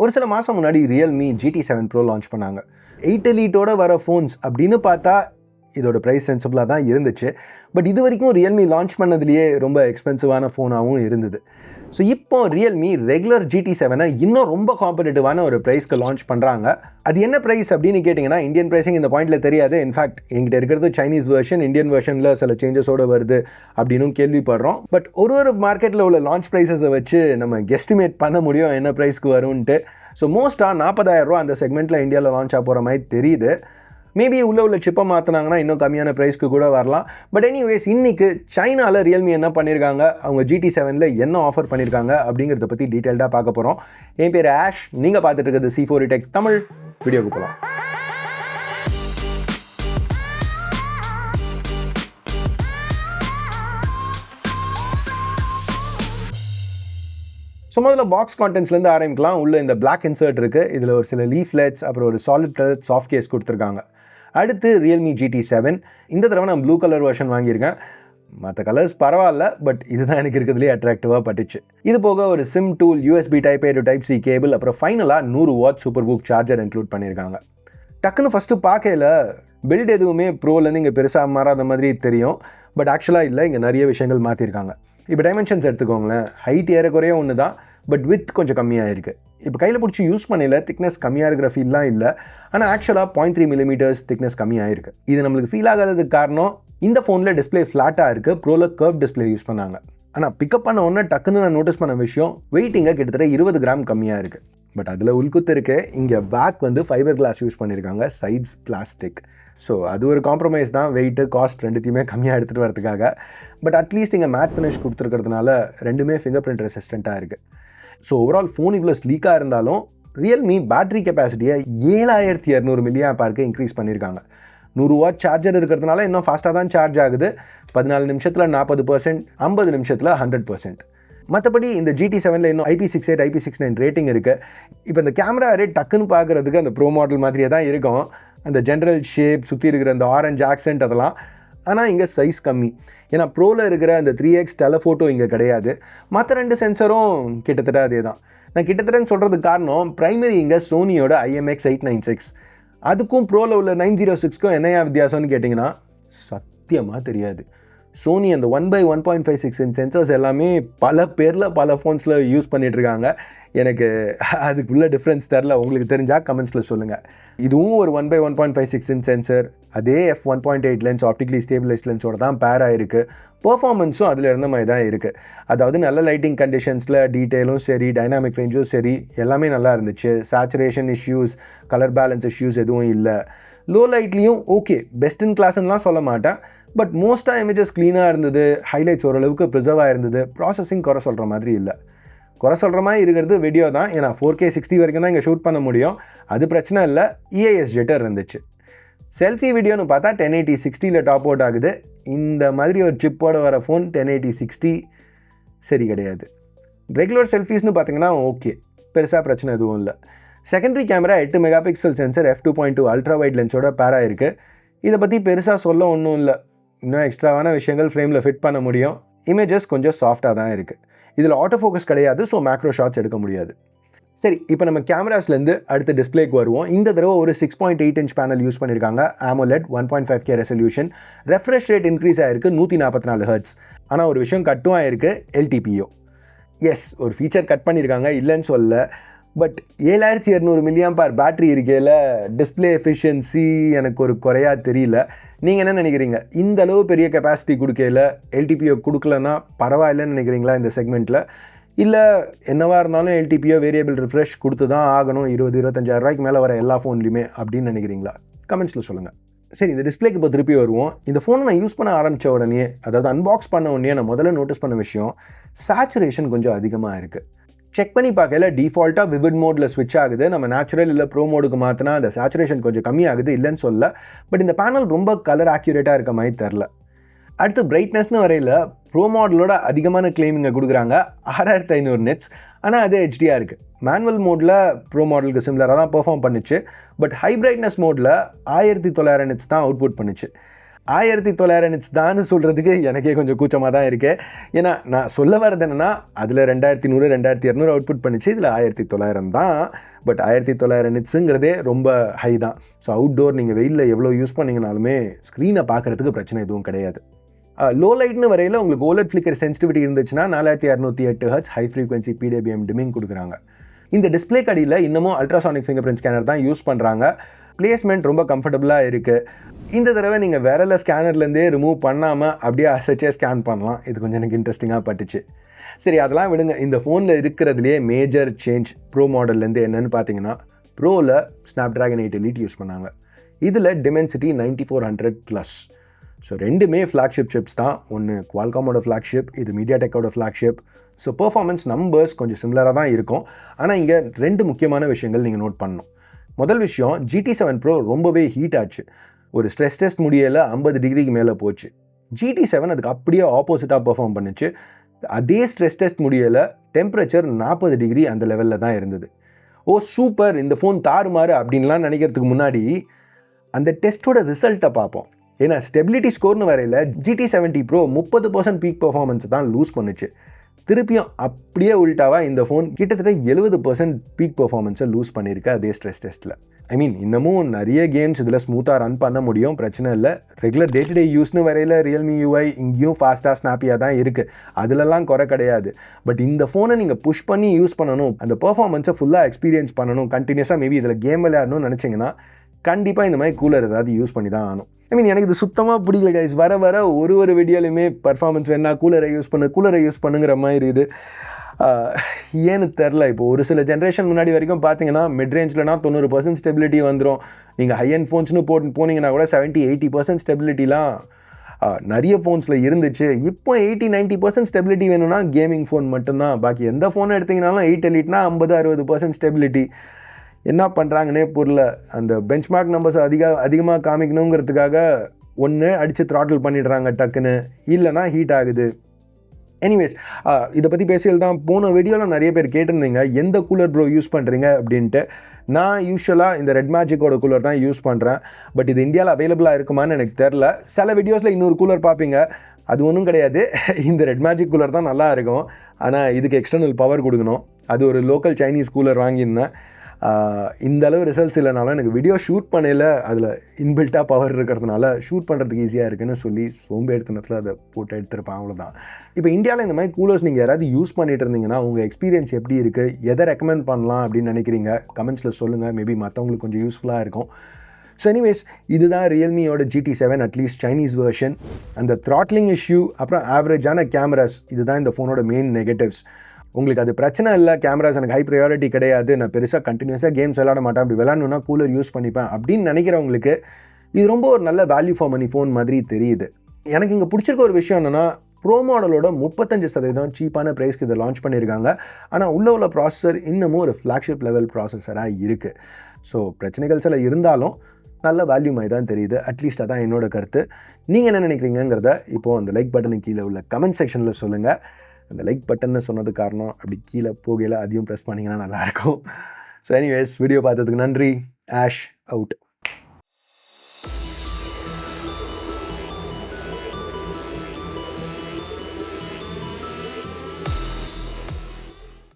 ஒரு சில மாதம் முன்னாடி Realme GT seven pro launch பண்ணாங்க. எயிட் எலீட்டோட வர ஃபோன்ஸ் அப்படின்னு பார்த்தா இதோட ப்ரைஸ் சென்சிபிளாக தான் இருந்துச்சு. பட் இது வரைக்கும் ரியல்மி லான்ச் பண்ணதுலேயே ரொம்ப எக்ஸ்பென்சிவான ஃபோனாகவும் இருந்தது. ஸோ இப்போ ரியல்மி ரெகுலர் ஜிடி செவனை இன்னும் ரொம்ப காம்படிட்டிவான ஒரு ப்ரைஸ்க்கு லான்ச் பண்ணுறாங்க அது என்ன ப்ரைஸ் அப்படின்னு கேட்டிங்கன்னா இந்தியன் ப்ரைஸிங் இந்த பாயிண்டில் தெரியாது. இன்ஃபேக்ட் எங்கிட்ட இருக்கிறது சைனீஸ் வெர்ஷன் இந்தியன் வெர்ஷனில் சில சேஞ்சஸோடு வருது அப்படின்னும் கேள்விப்படுறோம். பட் ஒரு ஒரு மார்க்கெட்டில் உள்ள லான்ச் ப்ரைஸஸை வச்சு நம்ம கெஸ்டிமேட் பண்ண முடியும் என்ன ப்ரைஸ்க்கு வரும்ன்ட்டு. ஸோ மோஸ்ட்டாக நாற்பதாயிரரூவா அந்த செக்மெண்ட்டில் இந்தியாவில் லான்ச் ஆக போகிற மாதிரி தெரியுது. மேபி உள்ள உள்ள சிப்பை மாற்றினாங்கன்னா இன்னும் கம்மியான ப்ரைஸ்க்கு கூட வரலாம். பட் எனிவேஸ் இன்றைக்கி சைனாவில் ரியல்மி என்ன பண்ணியிருக்காங்க அவங்க ஜிடி செவனில் என்ன ஆஃபர் பண்ணியிருக்காங்க அப்படிங்கிறத பற்றி டீட்டெயில்டாக பார்க்க போகிறோம் என் பேர் ஆஷ். நீங்கள் பார்த்துட்டு இருக்கிறது C four tech e Tamil. வீடியோக்கு போகலாம் ஸோ முதல்ல பாக்ஸ் கான்டென்ட்ஸ்லேருந்து ஆரம்பிக்கலாம். உள்ள இந்த பிளாக் இன்சர்ட் இருக்குது இதில் ஒரு சில லீஃப்லெட்ஸ் அப்புறம் ஒரு சாலிட் சாஃப்ட் கேஸ் கொடுத்துருக்காங்க. அடுத்து ரியல்மி ஜிடி செவன் இந்த தடவை நான் ப்ளூ கலர் வெர்ஷன் வாங்கியிருக்கேன். மற்ற கலர்ஸ் பரவாயில்ல பட் இதுதான் எனக்கு இருக்கிறதுலே அட்ராக்டிவாக பட்டுச்சு. இது போக ஒரு SIM tool USB type A to type C cable அப்புறம் ஃபைனலாக நூறு watt super VOOC charger include பண்ணியிருக்காங்க. டக்குன்னு ஃபஸ்ட்டு பார்க்கல பில்ட் எதுவுமே ப்ரோலேருந்து இங்கே பெருசாக மாறாத மாதிரி தெரியும். பட் ஆக்சுவலாக இல்லை இங்கே நிறைய விஷயங்கள் மாற்றிருக்காங்க இப்போ டைமென்ஷன்ஸ் எடுத்துக்கோங்களேன். ஹைட் ஏறக்குறைய ஒன்று தான் பட் வித் கொஞ்சம் கம்மியாக இருக்குது இப்போ கையில் பிடிச்சி யூஸ் பண்ணல திக்னஸ் கம்மியாக இருக்கிற ஃபீல்லாம் இல்லை. ஆனால் ஆக்சுவலாக பாயிண்ட் த்ரீ மில்லிமீட்டர்ஸ் திக்னஸ் கம்மியாக இருக்குது இது நம்மளுக்கு ஃபீல் ஆகாததுக்கு காரணம் இந்த ஃபோனில் டிஸ்பிளே ஃப்ளாட்டாக இருக்குது ப்ரோவில் கர்வ் டிஸ்பிளே யூஸ் பண்ணாங்க. ஆனால் பிக்கப் பண்ண உடனே டக்குன்னு நான் நோட்டீஸ் பண்ண விஷயம் வெயிட்டிங்காக கிட்டத்தட்ட இருபது கிராம் கம்மியாக இருக்குது பட் அதில் உள்குத்து இருக்கு. இங்கே பேக் வந்து ஃபைபர் கிளாஸ் யூஸ் பண்ணியிருக்காங்க சைட்ஸ் பிளாஸ்டிக் ஸோ அது ஒரு காம்ப்ரமைஸ் தான். வெயிட்டு காஸ்ட் ரெண்டுத்தையுமே கம்மியாக எடுத்துகிட்டு வரதுக்காக பட் அட்லீஸ்ட் இங்கே மேட் ஃபினிஷ் கொடுத்துருக்கிறதுனால ரெண்டுமே ஃபிங்கர் பிரிண்ட் ரெசிஸ்டண்ட்டாக இருக்குது ஸோ ஓவரால் ஃபோன் இவ்வளோ ஸ்லீக்காக இருந்தாலும் ரியல்மி பேட்ரி கெப்பாசிட்டியை ஏழாயிரத்தி இரநூறு மில்லியா பார்க்க இன்க்ரீஸ் பண்ணியிருக்காங்க நூறுவா சார்ஜர் இருக்கிறதுனால இன்னும் ஃபாஸ்ட்டாக தான் சார்ஜ் ஆகுது. பதினாலு நிமிஷத்தில் நாற்பது பர்சன்ட் ஐம்பது நிமிஷத்தில் ஹண்ட்ரட் பர்சன்ட் மற்றபடி இந்த ஜிடி செவனில் இன்னும் IP six eight IP six nine rating இருக்குது இப்போ இந்த கேமரா ரேட் டக்குன்னு பார்க்குறதுக்கு அந்த ப்ரோ மாடல் மாதிரியே தான் இருக்கும். அந்த ஜென்ரல் ஷேப் சுற்றி இருக்கிற அந்த ஆரஞ்சு ஆக்சென்ட் அதெல்லாம். ஆனால் இங்கே சைஸ் கம்மி. ஏன்னா ப்ரோவில் இருக்கிற அந்த த்ரீ எக்ஸ் டெலஃபோட்டோ இங்கே கிடையாது. மற்ற ரெண்டு சென்சரும் கிட்டத்தட்ட அதே தான் நான் கிட்டத்தட்டன்னு சொல்கிறதுக்கு காரணம் ப்ரைமரி இங்கே சோனியோட ஐஎம்எக்ஸ் எயிட் நைன் சிக்ஸ் அதுக்கும் ப்ரோவில் உள்ள நைன் ஜீரோ சிக்ஸ்க்கும் என்னையா வித்தியாசம்னு கேட்டிங்கன்னா சத்தியமாக தெரியாது. சோனி அந்த one by one point five six inch sensors எல்லாமே பல பேரில் பல ஃபோன்ஸில் யூஸ் பண்ணிகிட்ருக்காங்க எனக்கு அதுக்குள்ள டிஃப்ரென்ஸ் தெரில உங்களுக்கு தெரிஞ்சால் கமெண்ட்ஸில் சொல்லுங்கள் இதுவும் ஒரு one by one point five six inch sensor அதே F one point eight lens optically stabilise லென்ஸோட தான் பேர் ஆயிருக்கு. பர்ஃபார்மன்ஸும் அதில் இருந்த மாதிரி தான் இருக்குது அதாவது நல்ல லைட்டிங் கண்டிஷன்ஸில் டீட்டெயிலும் சரி டைனாமிக் ரேஞ்சும் சரி எல்லாமே நல்லா இருந்துச்சு. Saturation issues colour balance issues எதுவும் இல்லை. லோ லைட்லேயும் ஓகே பெஸ்ட் இன் கிளாஸ்லாம் சொல்ல மாட்டேன். பட் மோஸ்ட்டாக இமேஜஸ் க்ளீனாக இருந்தது ஹைலைட்ஸ் ஓரளவுக்கு ப்ரிசர்வாக இருந்தது. ப்ராசஸிங் குறை சொல்கிற மாதிரி இல்லை. குறை சொல்கிற மாதிரி இருக்கிறது வீடியோ தான். ஏன்னா ஃபோர் கே சிக்ஸ்டி வரைக்கும் தான் இங்கே ஷூட் பண்ண முடியும். அது பிரச்சனை இல்லை. இஏஎஸ் ஜெட்டர் இருந்துச்சு. செல்ஃபி வீடியோன்னு பார்த்தா டென் எயிட்டி சிக்ஸ்டியில் டாப் அவுட் ஆகுது. இந்த மாதிரி ஒரு சிப்போட வர ஃபோன் டென் எயிட்டி சிக்ஸ்டி சரி கிடையாது. ரெகுலர் செல்ஃபீஸ்னு பார்த்தீங்கன்னா ஓகே பெருசாக பிரச்சனை எதுவும் இல்லை. செகண்டரி கேமரா எட்டு mega pixel sensor F two point two ultra wide லென்ஸோட பேரா இருக்குது இதை பற்றி பெருசாக சொல்ல ஒன்றும் இல்லை. இன்னும் எக்ஸ்ட்ராவான விஷயங்கள் ஃப்ரேமில் ஃபிட் பண்ண முடியும். இமேஜஸ் கொஞ்சம் சாஃப்டாக தான் இருக்குது இதில் ஆட்டோ ஃபோக்கஸ் கிடையாது ஸோ மேக்ரோ ஷாட்ஸ் எடுக்க முடியாது. சரி இப்போ நம்ம கேமராஸ்லேருந்து அடுத்த டிஸ்பிளேக்கு வருவோம். இந்த தடவை ஒரு six point eight inch panel use பண்ணியிருக்காங்க AMOLED one point five K resolution refresh rate increase ஆயிருக்கு நூற்றி நாற்பத்தி நாலு ஹர்ட்ஸ் ஆனால் ஒரு விஷயம் கட்டும் ஆயிருக்கு எல்டிபிஓ எஸ் ஒரு ஃபீச்சர் கட் பண்ணியிருக்காங்க இல்லைன்னு சொல்ல பட் ஏழாயிரத்தி இரநூறு மில்லியம் பார் பேட்டரி இருக்கையில் டிஸ்பிளே எஃபிஷியன்சி எனக்கு ஒரு குறையாக தெரியல. நீங்கள் என்ன நினைக்கிறீங்க? இந்த அளவு பெரிய கெப்பாசிட்டி கொடுக்கையில் எல்டிபிஓ கொடுக்கலன்னா பரவாயில்லைன்னு நினைக்கிறீங்களா இந்த செக்மெண்ட்டில் இல்லை என்னவாக இருந்தாலும் எல்டிபிஓ வேரியபிள் ரிஃப்ரெஷ் கொடுத்து தான் ஆகணும் இருபது இருபத்தஞ்சாயிரம் ரூபாய்க்கு மேலே வர எல்லா ஃபோன்லையுமே அப்படின்னு நினைக்கிறீங்களா? கமெண்ட்ஸில் சொல்லுங்கள் சரி இந்த டிஸ்பிளேக்கு இப்போ திருப்பி வருவோம். இந்த ஃபோனை நான் யூஸ் பண்ண ஆரம்பித்த உடனே அதாவது அன்பாக்ஸ் பண்ண உடனே நான் முதல்ல நோட்டீஸ் பண்ண விஷயம் சேச்சுரேஷன் கொஞ்சம் அதிகமாக இருக்குது செக் பண்ணி பார்க்கல டிஃபால்ட்டாக விவிட் மோடில் ஸ்விட்ச் ஆகுது. நம்ம நேச்சுரல் இல்லை ப்ரோ மோடுக்கு மாற்றினா அந்த சேச்சுரேஷன் கொஞ்சம் கம்மியாகுது இல்லைன்னு சொல்ல பட் இந்த பேனல் ரொம்ப கலர் ஆக்யூரேட்டாக இருக்க மாதிரி தெரில அடுத்து பிரைட்னஸ்னு வரையில் ப்ரோ மாடலோட அதிகமான கிளைமிங்கை கொடுக்குறாங்க. ஆறாயிரத்து ஐநூறு நெட்ஸ் ஆனால் அது ஹெச்டியாக இருக்குது மேனுவல் மோடில் ப்ரோ மாடலுக்கு சிமிலராக தான் பெர்ஃபார்ம் பண்ணுச்சு. பட் ஹை பிரைட்னஸ் மோடில் ஆயிரத்தி தொள்ளாயிரம் நெட்ஸ் தான் அவுட்புட் பண்ணுச்சு. ஆயிரத்தி தொள்ளாயிரம் நிட்ஸ் தான் சொல்கிறதுக்கு எனக்கே கொஞ்சம் கூச்சமாக தான் இருக்குது ஏன்னா நான் சொல்ல வரது என்னென்னா அதில் ரெண்டாயிரத்தி நூறு ரெண்டாயிரத்தி இரநூறு அவுட்புட் பண்ணிச்சு இதில் ஆயிரத்தி தொள்ளாயிரம் தான். பட் ஆயிரத்தி தொள்ளாயிரம் நிட்ஸுங்கிறதே ரொம்ப ஹை தான். ஸோ அவுட்டோர் நீங்கள் வெயிலில் எவ்வளோ யூஸ் பண்ணிங்கனாலுமே ஸ்க்ரீனை பார்க்குறதுக்கு பிரச்சனை எதுவும் கிடையாது. லோ லைட்னு வரையில் உங்களுக்கு ஓலட் ஃப்ளிக்கர் சென்சிட்டிவிட்டி இருந்துச்சுன்னா நாலாயிரத்தி இரநூத்தி எட்டு hertz high frequency PWM dimming கொடுக்குறாங்க. இந்த டிஸ்பிளே கடியில் இன்னமும் அல்ட்ராசானிக் ஃபிங்கர் பிரிண்ட் ஸ்கேனர் தான் யூஸ் பண்ணுறாங்க பிளேஸ்மெண்ட் ரொம்ப கம்ஃபர்டபுளாக இருக்குது இந்த தடவை நீங்கள் விரல ஸ்கேனர்லேருந்தே ரிமூவ் பண்ணாமல் அப்படியே அசச்சே ஸ்கேன் பண்ணலாம். இது கொஞ்சம் எனக்கு இன்ட்ரெஸ்டிங்காக பட்டுச்சு. சரி அதெல்லாம் விடுங்க. இந்த ஃபோனில் இருக்கிறதுலையே மேஜர் சேஞ்ச் ப்ரோ மாடல்லேருந்து என்னென்னு பார்த்தீங்கன்னா ப்ரோவில் Snapdragon eight elite use பண்ணாங்க. இதில் Dimensity ninety four hundred plus so ரெண்டுமே ஃப்ளாக்ஷிப் சிப்ஸ் தான். ஒன்று குவால்காமோட ஃப்ளாக்ஷிப் இது மீடியா டெக்கோட ஃப்ளாக்ஷிப் ஸோ பர்ஃபார்மன்ஸ் நம்பர்ஸ் கொஞ்சம் சிமிலராக தான் இருக்கும். ஆனால் இங்கே ரெண்டு முக்கியமான விஷயங்கள் நீங்கள் நோட் பண்ணணும். முதல் விஷயம் ஜிடி செவன் ப்ரோ ரொம்பவே ஹீட் ஆச்சு. ஒரு ஸ்ட்ரெஸ் டெஸ்ட் முடியலை ஐம்பது டிகிரிக்கு மேலே போச்சு. ஜிடி செவன் அதுக்கு அப்படியே ஆப்போசிட்டாக பர்ஃபார்ம் பண்ணுச்சு. அதே ஸ்ட்ரெஸ் டெஸ்ட் முடியலை டெம்பரேச்சர் நாற்பது டிகிரி அந்த லெவலில் தான் இருந்தது. ஓ சூப்பர் இந்த ஃபோன் தாறுமாறு அப்படின்லாம் நினைக்கிறதுக்கு முன்னாடி அந்த டெஸ்ட்டோட ரிசல்ட்டை பார்ப்போம். ஏன்னா ஸ்டெபிலிட்டி ஸ்கோர்னு வரையில் ஜிடி செவன்ட்டி ப்ரோ முப்பது பர்சன்ட் பீக் பர்ஃபார்மன்ஸ் தான் லூஸ் பண்ணுச்சு. திருப்பியும் அப்படியே உள்டாவாக இந்த ஃபோன் கிட்டத்தட்ட எழுபது பர்சன்ட் பீக் பர்ஃபார்மன்ஸை லூஸ் பண்ணியிருக்கு அதே ஸ்ட்ரெஸ் டெஸ்ட்டில் ஐ மீன் இன்னமும் நிறைய கேம்ஸ் இதில் ஸ்மூத்தாக ரன் பண்ண முடியும் பிரச்சனை இல்லை. ரெகுலர் டே டு டே யூஸ்னு வரையில் ரியல்மி யூஐ இங்கேயும் ஃபாஸ்ட்டாக ஸ்னாப்பியாக தான் இருக்குது அதிலலாம் குறை கிடையாது. பட் இந்த ஃபோனை நீங்கள் புஷ் பண்ணி யூஸ் பண்ணணும் அந்த பர்ஃபார்மன்ஸை ஃபுல்லாக எக்ஸ்பீரியன்ஸ் பண்ணணும் கண்டினியூஸாக மேபி இதில் கேம் விளையாடணும்னு நினச்சிங்கன்னா கண்டிப்பாக இந்த மாதிரி கூலர் ஏதாவது யூஸ் பண்ணி தான் ஆகணும். ஐ மீன் எனக்கு இது சுத்தமாக பிடிக்கல கைஸ் வர வர ஒரு ஒரு வீடியோலையுமே பர்ஃபார்மன்ஸ் வேணா கூலரை யூஸ் பண்ணு கூலரை யூஸ் பண்ணுங்கிற மாதிரி இது. ஏன்னு தெரில இப்போ ஒரு சில ஜென்ரேஷன் முன்னாடி வரைக்கும் பார்த்தீங்கன்னா மிட் ரேஞ்சில்னா தொண்ணூறு பர்சன்ட் ஸ்டெபிலிட்டி வந்துடும் நீங்கள் ஹை அண்ட் ஃபோன்ஸ்னு போட்டு போனீங்கன்னா கூட செவன்ட்டி எயிட்டி பர்சன்ட் ஸ்டெபிலிட்டிலாம் நிறைய ஃபோன்ஸில் இருந்துச்சு. இப்போ எயிட்டி நைன்ட்டி பர்சன்ட் ஸ்டெபிலிட்டி வேணும்னா கேமிங் ஃபோன் மட்டும்தான். பாக்கி எந்த ஃபோனை எடுத்தீங்கனாலும் எயிட் எலிட்னா ஐம்பது அறுபது பர்சன்ட் ஸ்டெபிலிட்டி என்ன பண்ணுறாங்கன்னே புரியல. அந்த பெஞ்ச்மார்க் நம்பர்ஸ் அதிக அதிகமாக காமிக்கணுங்கிறதுக்காக ஒன்று அடித்து த்ராட்டில் பண்ணிடுறாங்க டக்குன்னு. இல்லைனா ஹீட் ஆகுது. எனிவேஸ் இதை பற்றி பேசியல் தான் போன வீடியோவில் நிறைய பேர் கேட்டிருந்தீங்க. எந்த கூலர் ப்ரோ யூஸ் பண்ணுறீங்க அப்படின்ட்டு. நான் யூஸ்வலாக இந்த ரெட் மேஜிக்கோட கூலர் தான் யூஸ் பண்ணுறேன் பட் இது இந்தியாவில் அவைலபிளாக இருக்குமான்னு எனக்கு தெரில சில வீடியோஸில் இன்னொரு கூலர் பார்ப்பீங்க. அது ஒன்றும் கிடையாது. இந்த ரெட் மேஜிக் கூலர் தான் நல்லா இருக்கும். ஆனால் இதுக்கு எக்ஸ்டர்னல் பவர் கொடுக்கணும். அது ஒரு லோக்கல் சைனீஸ் கூலர் வாங்கியிருந்தேன். இந்த அளவு ரிசல்ட்ஸ் இல்லைனாலும் எனக்கு வீடியோ ஷூட் பண்ணையில் அதில் இன்பில்ட்டாக பவர் இருக்கிறதுனால ஷூட் பண்ணுறதுக்கு ஈஸியாக இருக்குன்னு சொல்லி சோம்பேறித்தனத்தில் அதை போட்டு எடுத்திருப்பேன் அவ்வளோதான் இப்போ இந்தியாவில் இந்த மாதிரி கூலர்ஸ் நீங்கள் யாராவது யூஸ் பண்ணிட்டு இருந்தீங்கன்னா உங்கள் எக்ஸ்பீரியன்ஸ் எப்படி இருக்குது எதை ரெக்கமெண்ட் பண்ணலாம் அப்படின்னு நினைக்கிறீங்க? கமெண்ட்ஸில் சொல்லுங்கள் மேபி மற்றவங்களுக்கு கொஞ்சம் யூஸ்ஃபுல்லாக இருக்கும். ஸோ எனிவேஸ் இதுதான் ரியல்மியோட GT seven at least Chinese version அந்த த்ராட்லிங் இஷ்யூ அப்புறம் ஆவரேஜான கேமராஸ் இதுதான் இந்த ஃபோனோட மெயின் நெகட்டிவ்ஸ் உங்களுக்கு அது பிரச்சனை இல்லை கேமராஸ் எனக்கு ஹை ப்ரையாரிட்டி கிடையாது நான் பெருசாக கண்டினியூஸாக கேம்ஸ் விளாட மாட்டேன். அப்படி விளாடணுன்னா கூலர் யூஸ் பண்ணிப்பேன் அப்படின்னு நினைக்கிறவங்களுக்கு இது ரொம்ப ஒரு நல்ல வேல்யூ ஃபார் மணி ஃபோன் மாதிரி தெரியுது. எனக்கு இங்கே பிடிச்சிருக்க ஒரு விஷயம் என்னென்னா ப்ரோ மாடலோட முப்பத்தஞ்சு சதவீதம் சீப்பான ப்ரைஸ்க்கு இதை லான்ச் பண்ணியிருக்காங்க. ஆனால் உள்ள உள்ள ப்ராசஸர் இன்னமும் ஒரு ஃப்ளாக்ஷிப் லெவல் ப்ராசஸராக இருக்குது ஸோ பிரச்சனைகள் சில இருந்தாலும் நல்ல வேல்யூ மாதிரி தான் தெரியுது. அட்லீஸ்ட் அதான் என்னோட கருத்து. நீங்கள் என்ன நினைக்கிறீங்கிறத இப்போது அந்த லைக் பட்டனுக்கு கீழே உள்ள கமெண்ட் செக்ஷனில் சொல்லுங்கள் அந்த லைக் பட்டன்னு சொன்னது காரணம் அப்படி கீழே போகையில் அதையும் ப்ரெஸ் பண்ணிங்கன்னா நல்லாயிருக்கும் ஸோ எனிவேஸ் வீடியோ பார்த்ததுக்கு நன்றி. Ash out